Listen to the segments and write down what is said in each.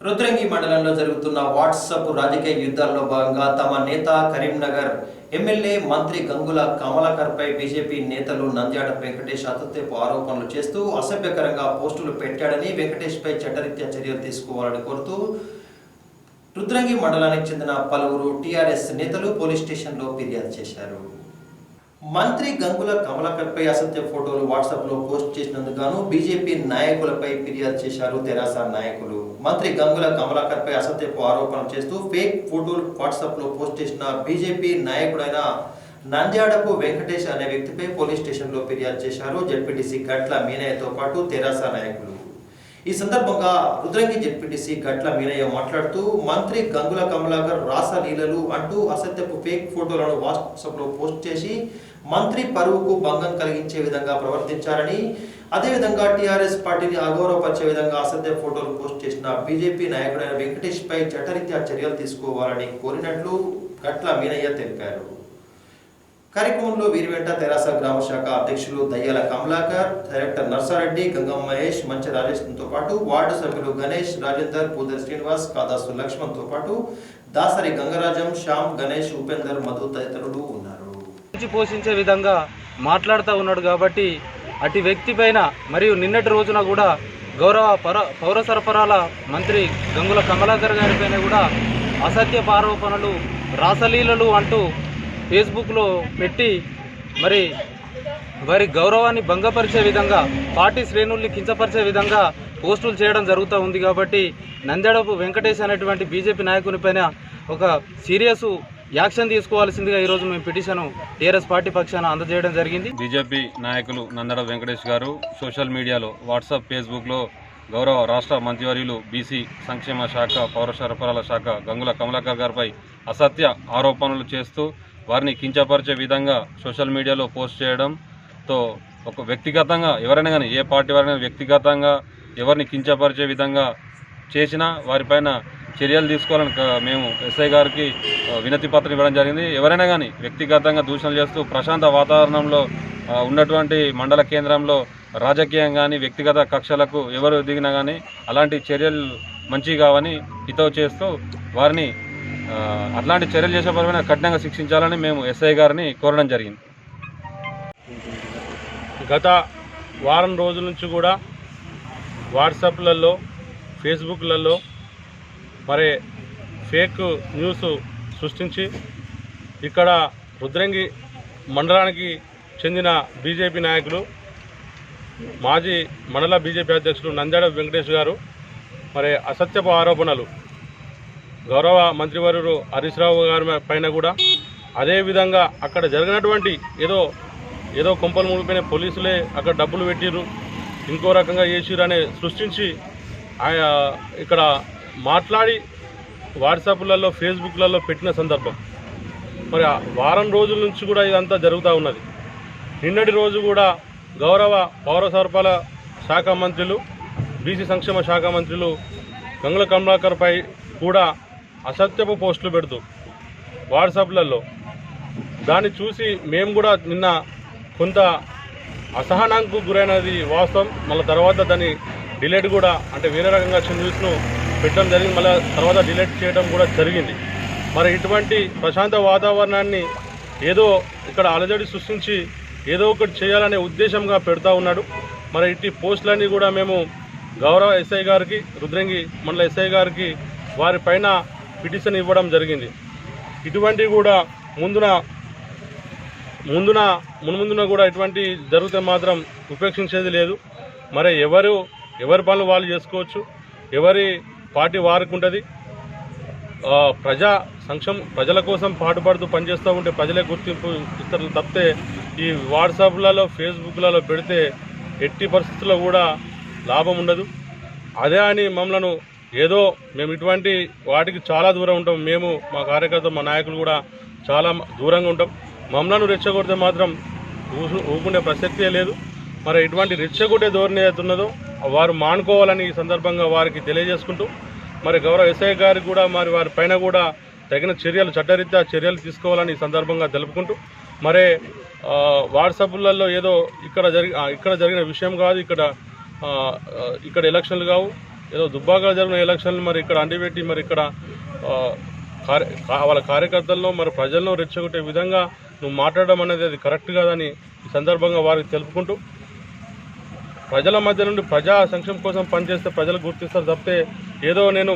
రుద్రంగి మండలంలో జరుగుతున్న వాట్సప్ రాజకీయ యుద్ధాల్లో భాగంగా తమ నేత కరీంనగర్ ఎమ్మెల్యే మంత్రి గంగుల కమలాకర్పై బీజేపీ నేతలు నంద్యాడ వెంకటేష్ అతత్తేపు ఆరోపణలు చేస్తూ అసభ్యకరంగా పోస్టులు పెట్టాడని వెంకటేష్పై చట్టరీత్యా చర్యలు తీసుకోవాలని కోరుతూ రుద్రంగి మండలానికి చెందిన పలువురు టీఆర్ఎస్ నేతలు పోలీస్ స్టేషన్లో ఫిర్యాదు చేశారు. మంత్రి గంగుల కమలాకర్పై అసత్య ఫోటోలు వాట్సాప్లో పోస్ట్ చేసినందుకు గాను బీజేపీ నాయకులపై ఫిర్యాదు చేశారు తెరాస నాయకులు. మంత్రి గంగుల కమలాకర్పై అసత్యపు ఆరోపణలు చేస్తూ ఫేక్ ఫోటోలు వాట్సాప్లో పోస్ట్ చేసిన బీజేపీ నాయకుడైన నంద్యాడపు వెంకటేష్ అనే వ్యక్తిపై పోలీస్ స్టేషన్లో ఫిర్యాదు చేశారు. జడ్పీటీసీ గట్ల మీనయ్యతో పాటు తెరాస నాయకులు. ఈ సందర్భంగా రుద్రంగి జెడ్పీటీసీ గట్ల మీనయ్య మాట్లాడుతూ మంత్రి గంగుల కమలాకర్ రాసలీలలు అంటూ అసత్యపు ఫేక్ ఫోటోలను వాట్సాప్లో పోస్ట్ చేసి మంత్రి పరువుకు భంగం కలిగించే విధంగా ప్రవర్తించారని అదేవిధంగా టీఆర్ఎస్ పార్టీని అగౌరవపరిచే విధంగా అసత్య ఫోటోలు పోస్ట్ చేసిన బీజేపీ నాయకుడైన వెంకటేష్ పై చట్టరీత్యా చర్యలు తీసుకోవాలని కోరినట్లు గట్ల మీనయ్య తెలిపారు. కార్యక్రమంలో వీరి వెంట తెరాస గ్రామ శాఖ అధ్యక్షులు దయ్యాల కమలాకర్ డైరెక్టర్ నర్సారెడ్డి గంగం మహేష్ మంచి రాజేష్తో పాటు వార్డు సభ్యులు గణేష్ రాజేందర్ పూదర్ శ్రీనివాస్ కాదాసు లక్ష్మణ్తో పాటు దాసరి గంగరాజం శ్యామ్ గణేష్ ఉపేందర్ మధు తదితరులు ఉన్నారు. పోషించే విధంగా మాట్లాడుతూ ఉన్నాడు కాబట్టి అటు వ్యక్తి పైన మరియు నిన్నటి రోజున కూడా గౌరవ పర పౌర సరఫరాల మంత్రి గంగుల కమలాకర్ గారిపైన కూడా అసత్య ఆరోపణలు రాసలీలలు అంటూ ఫేస్బుక్లో పెట్టి మరి వారి గౌరవాన్ని భంగపరిచే విధంగా పార్టీ శ్రేణుల్ని కించపరిచే విధంగా పోస్టులు చేయడం జరుగుతూ ఉంది కాబట్టి నంద్యాడపు వెంకటేష్ అనేటువంటి బీజేపీ నాయకుని పైన ఒక సీరియస్ యాక్షన్ తీసుకోవాల్సిందిగా ఈరోజు మేము పిటిషన్ టీఆర్ఎస్ పార్టీ పక్షాన అందజేయడం జరిగింది. బీజేపీ నాయకులు నందడ వెంకటేష్ గారు సోషల్ మీడియాలో వాట్సాప్ ఫేస్బుక్లో గౌరవ రాష్ట్ర మంత్రివర్యులు బీసీ సంక్షేమ శాఖ పౌర సరఫరాల శాఖ గంగుల కమలాకర్ గారిపై అసత్య ఆరోపణలు చేస్తూ వారిని కించపరిచే విధంగా సోషల్ మీడియాలో పోస్ట్ చేయడంతో ఒక వ్యక్తిగతంగా ఎవరైనా కానీ ఏ పార్టీ వారైనా వ్యక్తిగతంగా ఎవరిని కించపరిచే విధంగా చేసినా వారిపైన చర్యలు తీసుకోవాలని మేము ఎస్ఐ గారికి వినతి పత్రం ఇవ్వడం జరిగింది. ఎవరైనా కానీ వ్యక్తిగతంగా దూషణలు చేస్తూ ప్రశాంత వాతావరణంలో ఉన్నటువంటి మండల కేంద్రంలో రాజకీయం కానీ వ్యక్తిగత కక్షలకు ఎవరు దిగినా కానీ అలాంటి చర్యలు మంచి కావని హితవు చేస్తూ వారిని అట్లాంటి చర్యలు చేసే పరమైన కఠినంగా శిక్షించాలని మేము ఎస్ఐ గారిని కోరడం జరిగింది. గత వారం రోజుల నుంచి కూడా వాట్సాప్లలో ఫేస్బుక్లలో మరి ఫేక్ న్యూస్ సృష్టించి ఇక్కడ రుద్రంగి మండలానికి చెందిన బీజేపీ నాయకులు మాజీ మండల బీజేపీ అధ్యక్షుడు నంద్యాడ వెంకటేష్ గారు మరి అసత్యపు ఆరోపణలు గౌరవ మంత్రివర్యులు హరీష్ రావు గారి పైన కూడా అదేవిధంగా అక్కడ జరిగినటువంటి ఏదో ఏదో కొంపలు ముడిపోయిన పోలీసులే అక్కడ డబ్బులు పెట్టిరు ఇంకో రకంగా చేసిరు అనే సృష్టించి ఇక్కడ మాట్లాడి వాట్సాప్లలో ఫేస్బుక్లలో పెట్టిన సందర్భం. మరి ఆ వారం రోజుల నుంచి కూడా ఇదంతా జరుగుతూ ఉన్నది. నిన్నటి రోజు కూడా గౌరవ పౌర సరఫరాల శాఖ మంత్రులు బీసీ సంక్షేమ శాఖ మంత్రులు గంగుల కమలాకర్పై కూడా అసత్యపు పోస్టులు పెడుతూ వాట్సాప్లలో. దాన్ని చూసి మేము కూడా నిన్న కొంత అసహనానికి గురైనది వాస్తవం. మళ్ళీ తర్వాత దాన్ని డిలేట్ కూడా అంటే వేరే రకంగా వచ్చిన న్యూస్ను పెట్టడం జరిగింది. మళ్ళీ తర్వాత డిలేట్ చేయడం కూడా జరిగింది. మరి ఇటువంటి ప్రశాంత వాతావరణాన్ని ఏదో ఇక్కడ అలజడి సృష్టించి ఏదో ఒకటి చేయాలనే ఉద్దేశంగా పెడతా ఉన్నాడు. మరి ఇట్టి పోస్టులన్నీ కూడా మేము గౌరవ ఎస్ఐ గారికి రుద్రంగి మండల ఎస్ఐ గారికి వారి పైన పిటిషన్ ఇవ్వడం జరిగింది. ఇటువంటివి కూడా ముందున ముందున మున్ముందున కూడా ఇటువంటి జరిగితే మాత్రం ఉపేక్షించేది లేదు. మరి ఎవరు ఎవరి పనులు వాళ్ళు చేసుకోవచ్చు ఎవరి పార్టీ వారికి ఉంటుంది ప్రజా సంక్షేమ ప్రజల కోసం పాటుపడుతూ పనిచేస్తూ ఉంటే ప్రజలే గుర్తింపు ఇస్తారు తప్పితే ఈ వాట్సాప్లలో ఫేస్బుక్లలో పెడితే ఎట్టి పరిస్థితుల్లో కూడా లాభం ఉండదు. అదే అని మమ్మలను ఏదో మేము ఇటువంటి వాటికి చాలా దూరం ఉంటాం. మేము మా కార్యకర్త మా నాయకులు కూడా చాలా దూరంగా ఉంటాం. మమ్మలను రెచ్చగొడితే మాత్రం ఊసు- ఊరుకునే ప్రసక్తే లేదు. మరి ఇటువంటి రెచ్చగొట్టే ధోరణి ఏదైతున్నదో వారు మానుకోవాలని ఈ సందర్భంగా వారికి తెలియజేసుకుంటూ మరి గౌరవ ఎస్ఐ గారికి కూడా మరి వారి పైన కూడా తగిన చర్యలు చట్టరీత్యా చర్యలు తీసుకోవాలని ఈ సందర్భంగా తెలుపుకుంటూ మరి ఆ, వాట్సాప్లలో ఏదో ఇక్కడ జరిగి ఇక్కడ జరిగిన విషయం కాదు ఇక్కడ ఇక్కడ ఎలక్షన్లు కావు. ఏదో దుబ్బాకలో జరిగిన ఎలక్షన్లు మరి ఇక్కడ అండిపెట్టి మరి ఇక్కడ కార్య కా- వాళ్ళ కార్యకర్తల్లో మరి ప్రజలను రెచ్చగొట్టే విధంగా నువ్వు మాట్లాడడం అనేది అది కరెక్ట్ కాదని ఈ సందర్భంగా వారికి తెలుపుకుంటూ ప్రజల మధ్య నుండి ప్రజా సంక్షేమం కోసం పనిచేస్తే ప్రజలు గుర్తిస్తారు తప్పితే ఏదో నేను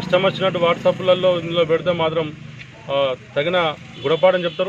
ఇష్టం వచ్చినట్టు వాట్సాప్లలో ఇందులో పెడితే మాత్రం తగిన గుణపాఠం చెప్తారు.